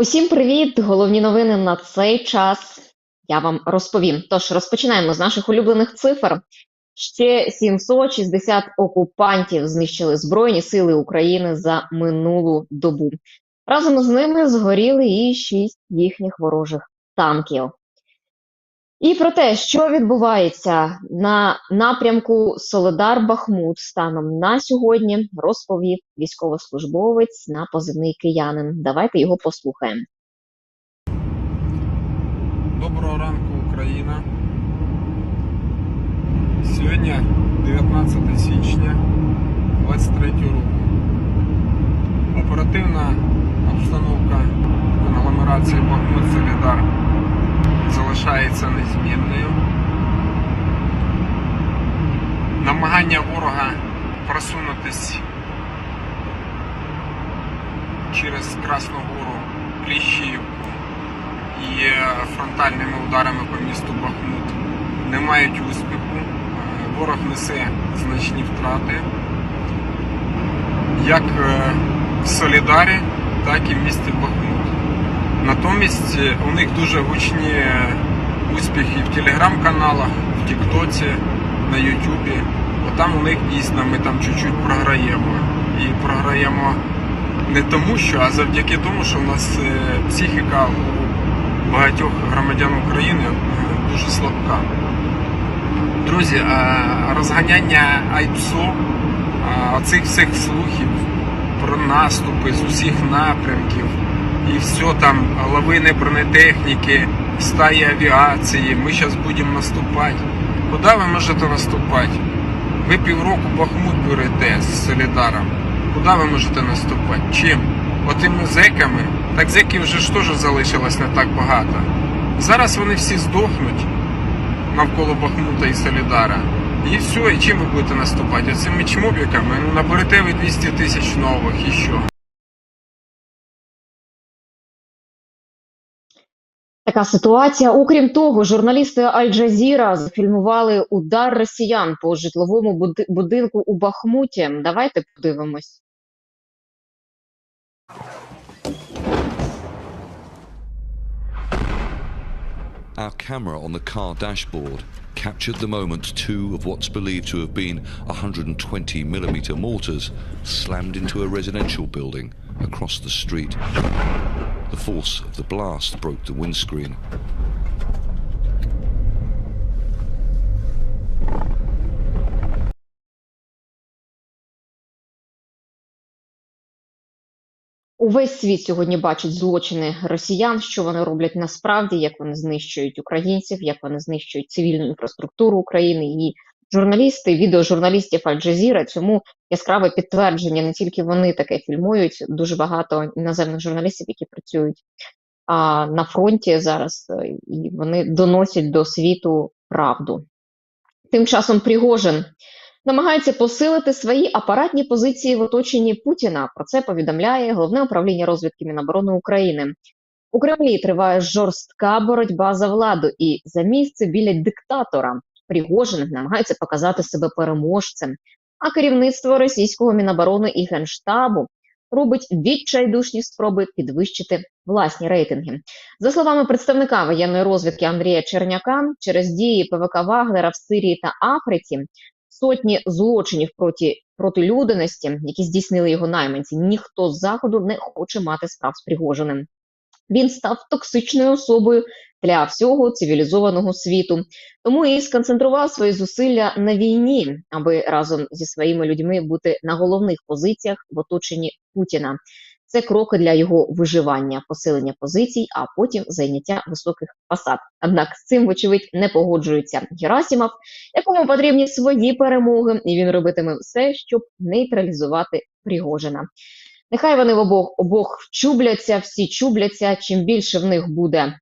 Усім привіт! Головні новини на цей час я вам розповім. Тож розпочинаємо з наших улюблених цифр. Ще 760 окупантів знищили Збройні сили України за минулу добу. Разом з ними згоріли і шість їхніх ворожих танків. І про те, що відбувається на напрямку Солидар-Бахмут станом на сьогодні, розповів військовослужбовець на позивний киянин. Давайте його послухаємо. Доброго ранку, Україна. Сьогодні 19 січня 23 року. Оперативна обстановка в агломерації Бахмут Солідар залишається незмінною. Намагання ворога просунутись через Красну Гору, Кліщівку і е, фронтальними ударами по місту Бахмут не мають успіху. Е, Ворог несе значні втрати як е, в Солідарі, так і в місті Бахмут. Натомість е, у них дуже гучні успіхи в телеграм-каналах, в Тіктоці, на Ютубі. Там у них дійсно ми там чуть-чуть програємо. І програємо не тому, що, а завдяки тому, що у нас е, психіка у багатьох громадян України е, дуже слабка. Друзі, розганяння АЙПСО, оцих всіх слухів про наступи з усіх напрямків і все там, лавини бронетехніки, стаї авіації, ми зараз будемо наступати. Куди ви можете наступати? Ви півроку Бахмут берете з Солідаром. Куди ви можете наступати? Чим? Отими зеками? Так зеків вже ж теж залишилось не так багато. Зараз вони всі здохнуть навколо Бахмута і Солідара. І все, і чим ви будете наступати? Оцими чмобіками ну, наберете ви 200 тисяч нових і що? Така ситуація. Окрім того, журналісти Аль-Джазіра зафільмували удар росіян по житловому будинку у Бахмуті. Давайте подивимось. Our camera on the car dashboard captured the moment two of what's believed to have been 120mm mortars slammed into a residential building across the street. The force of the blast broke the windscreen. Увесь світ сьогодні бачить злочини росіян, що вони роблять насправді, як вони знищують українців, як вони знищують цивільну інфраструктуру України. І журналісти, відеожурналістів Аль-Джазіра цьому яскраве підтвердження. Не тільки вони таке фільмують, дуже багато іноземних журналістів, які працюють а, на фронті зараз, е, і вони доносять до світу правду. Тим часом Пригожин намагається посилити свої апаратні позиції в оточенні Путіна. Про це повідомляє головне управління розвідки Міноборони України. У Кремлі триває жорстка боротьба за владу, і за місце біля диктатора Пригожин намагається показати себе переможцем. А керівництво російського міноборони і генштабу робить відчайдушні спроби підвищити власні рейтинги. За словами представника воєнної розвідки Андрія Черняка, через дії ПВК Вагнера в Сирії та Африці сотні злочинів проти, проти людяності, які здійснили його найманці, ніхто з заходу не хоче мати справ з Пригожиним. Він став токсичною особою для всього цивілізованого світу, тому і сконцентрував свої зусилля на війні, аби разом зі своїми людьми бути на головних позиціях в оточенні Путіна. Це кроки для його виживання, посилення позицій, а потім зайняття високих посад. Однак з цим, вочевидь, не погоджується Герасімов, якому потрібні свої перемоги, і він робитиме все, щоб нейтралізувати Пригожина. Нехай вони в обох обох чубляться, всі чубляться. Чим більше в них буде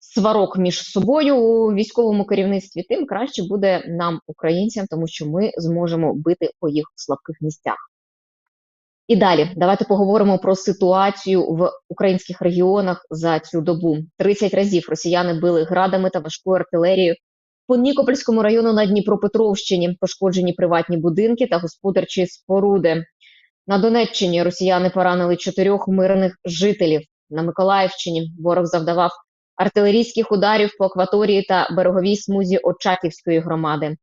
сварок між собою у військовому керівництві, тим краще буде нам, українцям, тому що ми зможемо бити по їх слабких місцях. І далі давайте поговоримо про ситуацію в українських регіонах за цю добу. 30 разів росіяни били градами та важкою артилерією по Нікопольському району на Дніпропетровщині. Пошкоджені приватні будинки та господарчі споруди. На Донеччині росіяни поранили чотирьох мирних жителів. На Миколаївщині ворог завдавав артилерійських ударів по акваторії та береговій смузі Очаківської громади.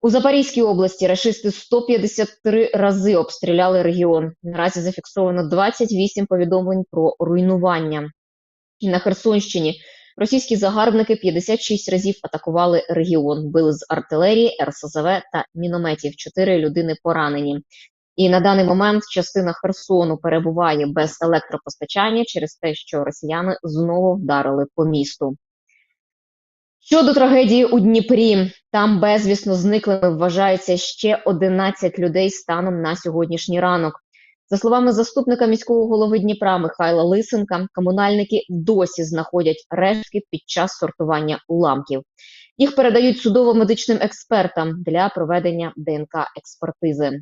У Запорізькій області рашисти 153 рази обстріляли регіон. Наразі зафіксовано 28 повідомлень про руйнування. І на Херсонщині російські загарбники 56 разів атакували регіон. Били з артилерії, РСЗВ та мінометів. Чотири людини поранені. І на даний момент частина Херсону перебуває без електропостачання через те, що росіяни знову вдарили по місту. Щодо трагедії у Дніпрі, там безвісно зниклими вважається ще 11 людей станом на сьогоднішній ранок. За словами заступника міського голови Дніпра Михайла Лисенка, комунальники досі знаходять рештки під час сортування уламків. Їх передають судово-медичним експертам для проведення ДНК-експертизи.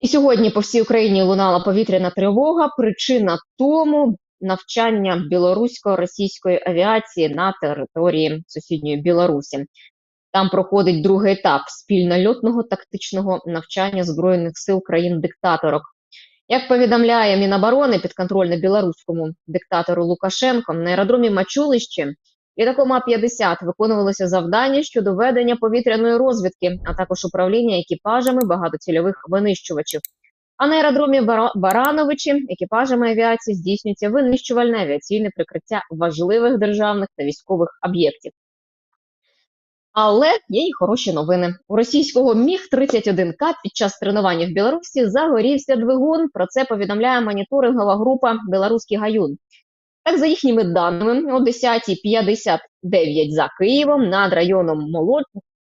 І сьогодні по всій Україні лунала повітряна тривога. Причина тому навчання білорусько-російської авіації на території сусідньої Білорусі. Там проходить другий етап спільно-льотного тактичного навчання збройних сил країн-диктаторок. Як повідомляє Міноборони підконтрольне білоруському диктатору Лукашенко, на аеродромі Мачулище літаком А-50 виконувалося завдання щодо ведення повітряної розвідки, а також управління екіпажами багатоцільових винищувачів. А на аеродромі Бара- Барановичі екіпажами авіації здійснюється винищувальне авіаційне прикриття важливих державних та військових об'єктів. Але є й хороші новини. У російського Міг-31К під час тренування в Білорусі загорівся двигун. Про це повідомляє моніторингова група Білоруський Гаюн. Так, за їхніми даними, о 10.59 за Києвом над районом Молод...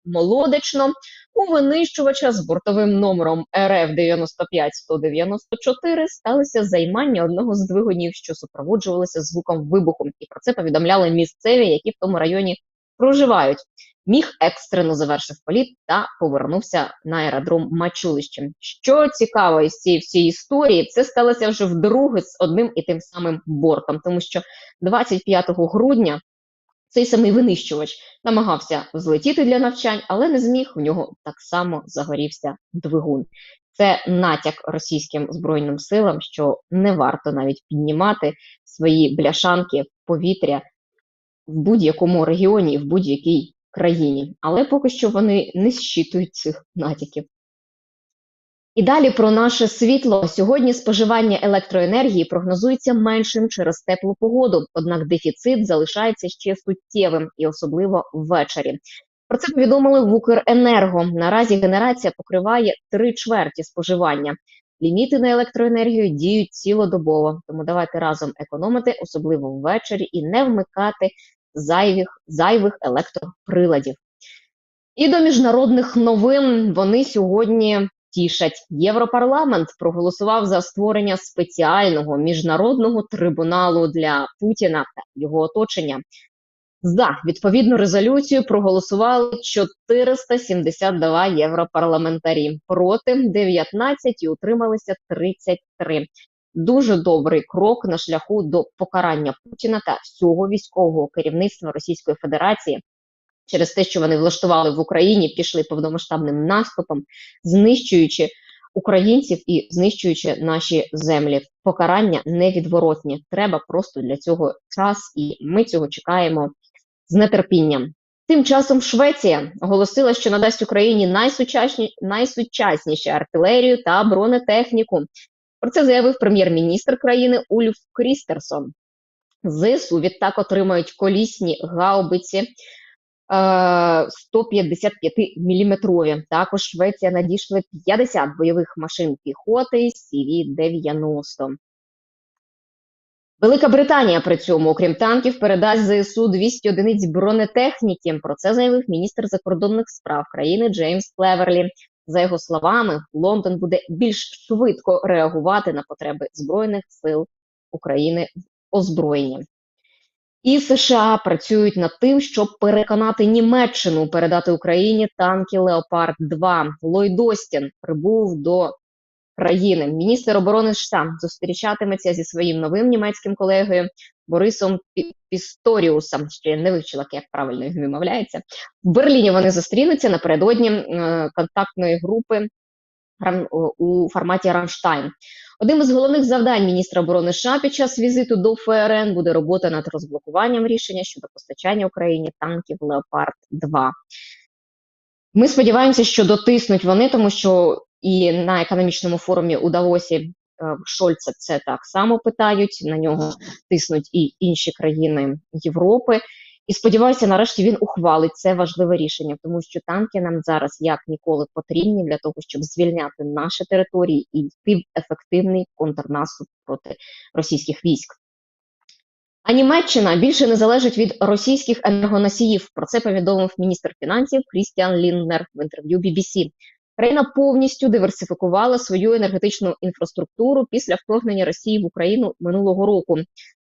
Молодечно у винищувача з бортовим номером РФ 95194 сталося займання одного з двигунів, що супроводжувалося звуком вибуху. І про це повідомляли місцеві, які в тому районі проживають. Міг екстрено завершив політ та повернувся на аеродром Мачулище. Що цікаво із цієї всієї історії, це сталося вже вдруге з одним і тим самим бортом, тому що 25 грудня цей самий винищувач намагався злетіти для навчань, але не зміг. В нього так само загорівся двигун. Це натяк російським збройним силам, що не варто навіть піднімати свої бляшанки в повітря в будь-якому регіоні, в будь-якій країні. Але поки що вони не щитують цих натяків. І далі про наше світло. Сьогодні споживання електроенергії прогнозується меншим через теплу погоду, однак дефіцит залишається ще суттєвим і особливо ввечері. Про це повідомили в Укренерго. Наразі генерація покриває три чверті споживання. Ліміти на електроенергію діють цілодобово, тому давайте разом економити, особливо ввечері, і не вмикати зайвих, зайвих електроприладів. І до міжнародних новин вони сьогодні тішать. Європарламент проголосував за створення спеціального міжнародного трибуналу для Путіна та його оточення. За відповідну резолюцію проголосували 472 європарламентарі проти 19 і утрималися 33. Дуже добрий крок на шляху до покарання Путіна та всього військового керівництва Російської Федерації через те, що вони влаштували в Україні, пішли повномасштабним наступом, знищуючи українців і знищуючи наші землі. Покарання невідворотні. Треба просто для цього час, і ми цього чекаємо з нетерпінням. Тим часом Швеція оголосила, що надасть Україні найсучасні, найсучасніші артилерію та бронетехніку. Про це заявив прем'єр-міністр країни Ульф Крістерсон. ЗСУ відтак отримають колісні гаубиці е, 155-мм. Також Швеція надійшли 50 бойових машин піхоти CV-90. Велика Британія при цьому, окрім танків, передасть ЗСУ 200 одиниць бронетехніки. Про це заявив міністр закордонних справ країни Джеймс Клеверлі. За його словами, Лондон буде більш швидко реагувати на потреби збройних сил України в озброєнні. І США працюють над тим, щоб переконати Німеччину передати Україні танки Леопард 2 Ллойд Остін прибув до країни. Міністр оборони США зустрічатиметься зі своїм новим німецьким колегою Борисом Пісторіусом. Ще я не вивчила, як правильно він вимовляється. В Берліні вони зустрінуться напередодні е, контактної групи у форматі Рамштайн. Одним із головних завдань міністра оборони США під час візиту до ФРН буде робота над розблокуванням рішення щодо постачання Україні танків Леопард 2 Ми сподіваємося, що дотиснуть вони, тому що і на економічному форумі у Давосі е, Шольца це так само питають. На нього тиснуть і інші країни Європи. І сподіваюся, нарешті він ухвалить це важливе рішення, тому що танки нам зараз як ніколи потрібні для того, щоб звільняти наші території і йти в ефективний контрнаступ проти російських військ. А Німеччина більше не залежить від російських енергоносіїв. Про це повідомив міністр фінансів Крістіан Лінднер в інтерв'ю BBC. Країна повністю диверсифікувала свою енергетичну інфраструктуру після вторгнення Росії в Україну минулого року.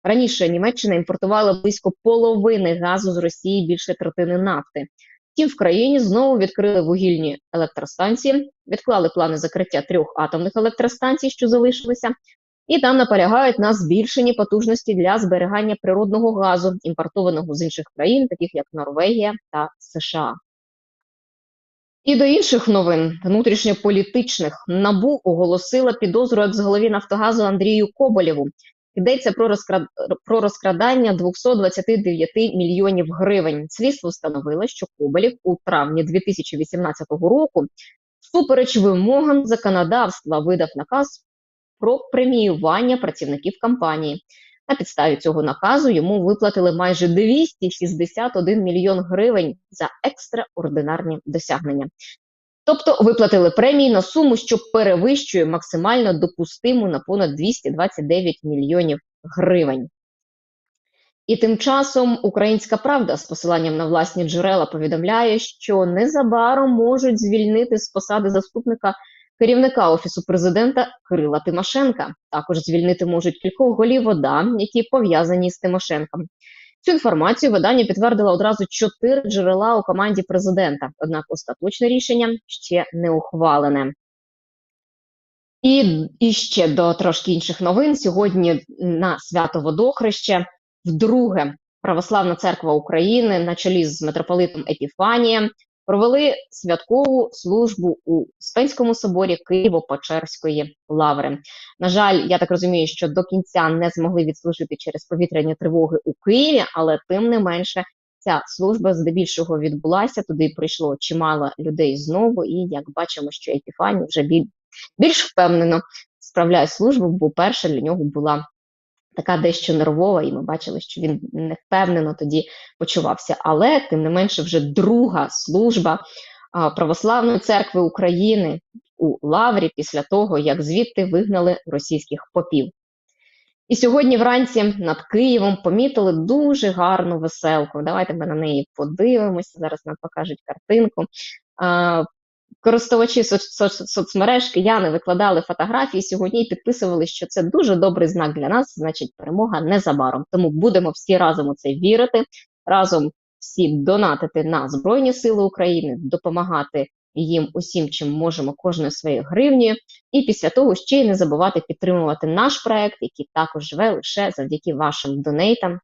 Раніше Німеччина імпортувала близько половини газу з Росії, більше третини нафти. Втім, в країні знову відкрили вугільні електростанції, відклали плани закриття трьох атомних електростанцій, що залишилися, і там наполягають на збільшенні потужності для зберігання природного газу, імпортованого з інших країн, таких як Норвегія та США. І до інших новин внутрішньополітичних набу оголосила підозру екс-голові Нафтогазу Андрію Коболєву. Йдеться про розкрад... про розкрадання 229 мільйонів гривень. Слідство встановило, що Коболєв у травні 2018 року, всупереч вимогам законодавства, видав наказ про преміювання працівників компанії. На підставі цього наказу йому виплатили майже 261 мільйон гривень за екстраординарні досягнення. Тобто виплатили премії на суму, що перевищує максимально допустиму на понад 229 мільйонів гривень. І тим часом Українська правда з посиланням на власні джерела повідомляє, що незабаром можуть звільнити з посади заступника керівника офісу президента Кирила Тимошенка. Також звільнити можуть кількох голів ОДА, які пов'язані з Тимошенком. Цю інформацію видання підтвердило одразу чотири джерела у команді президента. Однак остаточне рішення ще не ухвалене. І, і ще до трошки інших новин. Сьогодні на свято Водохреще вдруге Православна церква України на чолі з митрополитом Епіфанієм провели святкову службу у Спенському соборі Києво-Печерської лаври. На жаль, я так розумію, що до кінця не змогли відслужити через повітряні тривоги у Києві, але тим не менше ця служба здебільшого відбулася. Туди прийшло чимало людей знову, і як бачимо, що Епіфаній вже біль, більш впевнено справляє службу, бо перша для нього була така дещо нервова, і ми бачили, що він не впевнено тоді почувався. Але тим не менше, вже друга служба Православної церкви України у Лаврі після того, як звідти вигнали російських попів. І сьогодні вранці над Києвом помітили дуже гарну веселку. Давайте ми на неї подивимося. Зараз нам покажуть картинку. Користувачі соц- соц- соцмереж кияни викладали фотографії сьогодні і підписували, що це дуже добрий знак для нас, значить, перемога незабаром. Тому будемо всі разом у це вірити, разом всі донатити на Збройні Сили України, допомагати їм усім, чим можемо, кожною своєю гривнею. І після того ще й не забувати підтримувати наш проект, який також живе лише завдяки вашим донейтам.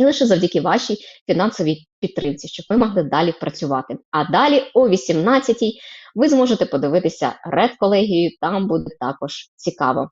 І лише завдяки вашій фінансовій підтримці, щоб ви могли далі працювати. А далі о 18-й ви зможете подивитися ред колегію, там буде також цікаво.